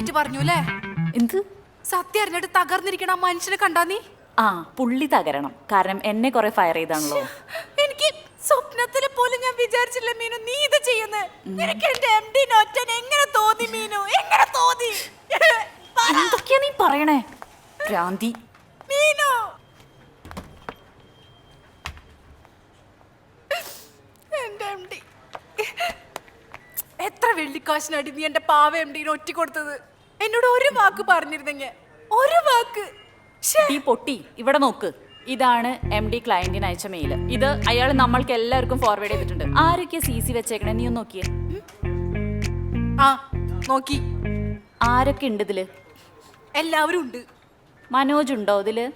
കുറ്റായിട്ട് പറഞ്ഞു അല്ലേ? എന്ത്? സത്യം അറിഞ്ഞിട്ട് തകർന്നിരിക്കണ ആ മനുഷ്യനെ കണ്ടാ നീ? ആ പുള്ളി തകരണം. കാരണം എന്നെ കുറെ ഫയർ ചെയ്താണല്ലോ. എനിക്ക് സ്വപ്നത്തിൽ പോലും ഞാൻ വിചാരിച്ചില്ല മീനു നീ ഇത് ചെയ്യുന്നത് നിനക്ക് എന്റെ എം ഡി നോറ്റൻ എങ്ങനെ തോന്നി മീനു? എങ്ങനെ തോന്നി? പറ, എന്തൊക്കെയാ നീ പറയണേ? മീനു! എന്റെ എം ഡി എത്ര വെള്ളിക്കാശിനടി നീ എന്റെ പാവ എം ഡിനെ ഒറ്റ കൊടുത്തത്? എന്നോട് ഒരു വാക്ക് പറഞ്ഞിരുന്നെങ്കിൽ ഒരു വാക്ക്. ഈ പൊട്ടി ഇവിടെ നോക്ക്. ഇതാണ് എം ഡി ക്ലയന്റിന് അയച്ച മെയിൽ ഇത് അയാൾ നമ്മൾക്ക് എല്ലാവർക്കും ഫോർവേഡ് ചെയ്തിട്ടുണ്ട്. ആരൊക്കെയാ സി സി വെച്ചേക്കണേ? നീ ഒന്ന് നോക്കിയേ. ആ നോക്കി. ആരൊക്കെ ഉണ്ട് ഇതിൽ? എല്ലാവരും ഉണ്ട്. മനോജ് ഉണ്ടോ ഇതിൽ?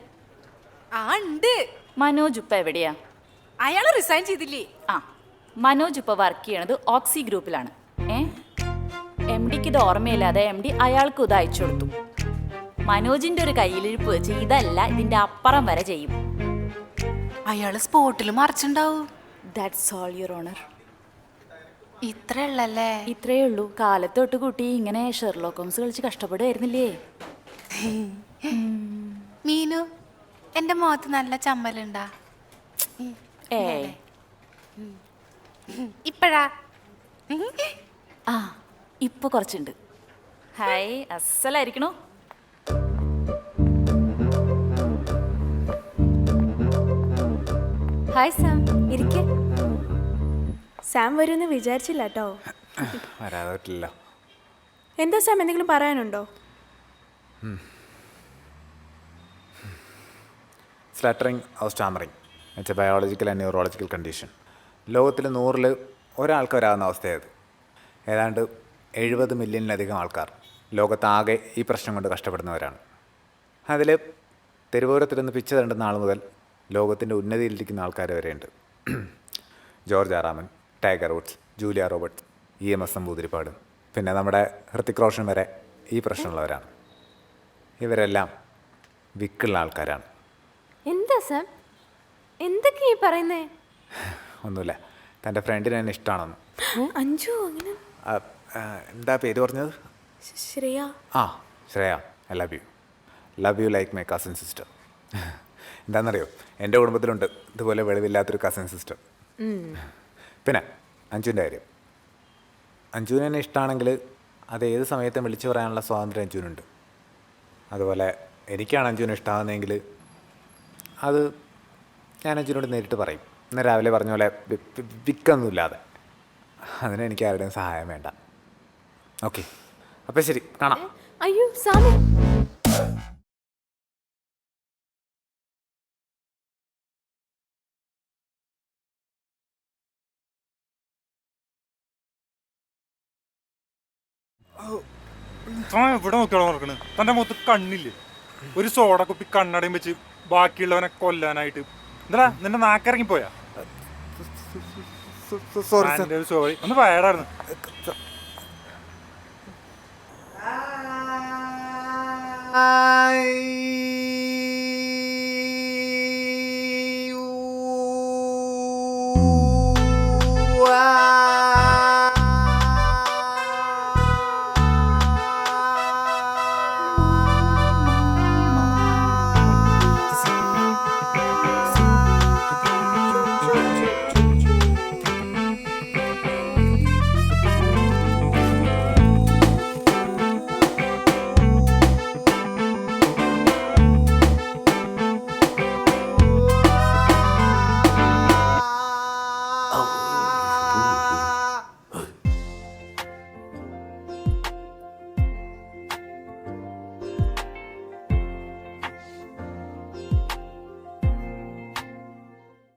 ആ ഉണ്ട്. മനോജ് ഇപ്പൊ എവിടെയാ? അയാൾ റിസൈൻ ചെയ്തില്ലേ? ആ. മനോജ് ഇപ്പൊ വർക്ക് ചെയ്യണത് ഓക്സി ഗ്രൂപ്പിലാണ്. എം ഡിക്ക് ഇത് ഓർമ്മയില്ലാതെ എം ഡി അയാൾക്ക് ഇത് അയച്ചു കൊടുത്തു. മനോജിന്റെ ഒരു കയ്യിലിരിപ്പ് വെച്ച് ഇതല്ല ഇതിന്റെ അപ്പുറം വരെ ചെയ്യും. അയാൾ സ്പോട്ടിൽ മറിച്ചുണ്ടാവും. ദാറ്റ്സ് ഓൾ യുവർ ഓണർ ഇത്ര ഉള്ളല്ലേ ഇത്രയേ ഉള്ളൂ. കാലത്ത് തൊട്ട് കുട്ടി ഇങ്ങനെ ഷെർലോക്ക് ഹോംസ് കളിച്ച് കഷ്ടപ്പെടുമായിരുന്നില്ലേ? മീനു എന്റെ മുഖത്ത് നല്ല ചമ്മലുണ്ടാ? ഏ. ഇപ്പഴാ? ആ. ഇപ്പൊ കുറച്ചുണ്ട്. ഹായ് അസലായിരിക്കണോ? ഹായ് സാം ഇരിക്ക. സാം വരുമെന്ന് വിചാരിച്ചില്ല കേട്ടോ വരാതെ പറ്റില്ല എന്താ സാം എന്തെങ്കിലും പറയാനുണ്ടോ? Cluttering or stammering it's a biological and neurological condition ലോകത്തിൽ നൂറിൽ ഒരാൾക്ക് വരാവുന്ന അവസ്ഥയത് ഏതാണ്ട് എഴുപത് മില്യണിലധികം ആൾക്കാർ ലോകത്താകെ ഈ പ്രശ്നം കൊണ്ട് കഷ്ടപ്പെടുന്നവരാണ്. അതിൽ തെരുവോരത്തിരുന്ന് പിച്ച തണ്ടുന്ന ആൾ മുതൽ ലോകത്തിന്റെ ഉന്നതിയിലിരിക്കുന്ന ആൾക്കാർ വരെയുണ്ട്. ജോർജ് ആറാമൻ Tiger Woods Julia Roberts E M S Namboodiripad പിന്നെ നമ്മുടെ ഹൃത്തിക് റോഷൻ വരെ ഈ പ്രശ്നമുള്ളവരാണ്. ഇവരെല്ലാം വിക്കുള്ള ആൾക്കാരാണ്. എന്താ സർ? എന്തൊക്കെ ഈ പറയുന്നേ? ഒന്നുമില്ല. തന്റെ ഫ്രണ്ടിന് തന്നെ ഇഷ്ടമാണെന്ന്. അഞ്ചു അങ്ങനെ? എന്താ പേര് പറഞ്ഞത്? ശ്രേയ. ആ Shreya. I love you love you like my cousin sister എന്താണെന്നറിയോ? എന്റെ കുടുംബത്തിലുണ്ട്. ഇതുപോലെ വെളിവില്ലാത്തൊരു കസിൻ സിസ്റ്റർ പിന്നെ അഞ്ജുവിന്റെ കാര്യം. അഞ്ജുവിന് ഇഷ്ടമാണെങ്കിൽ അത് ഏത് സമയത്തും വിളിച്ചു പറയാനുള്ള സ്വാതന്ത്ര്യം അഞ്ജുവിനുണ്ട്. അതുപോലെ എനിക്കാണ് അഞ്ജുവിനെ ഇഷ്ടമാകുന്നതെങ്കിൽ അത് ഞാൻ അഞ്ജുവിനോട് നേരിട്ട് പറയും. ഇന്ന് രാവിലെ പറഞ്ഞ പോലെ വിക്കൊന്നുമില്ലാതെ. അതിന് എനിക്ക് ആരുടെയും സഹായം വേണ്ട. ഓക്കെ അപ്പൊ ശരി കാണാം അയ്യോ സാമി താൻ എവിടെ നോക്കിയാണോ നടക്കണ് തന്റെ മുഖത്ത് കണ്ണില്ലേ ഒരു സോഡ കുപ്പി കണ്ണടയും വെച്ച് ബാക്കിയുള്ളവനെ കൊല്ലാനായിട്ട് എന്താ നിന്റെ നാക്കിറങ്ങി പോയാ സോറി സോറി ഒന്ന് വയടായിരുന്നു ഹായ്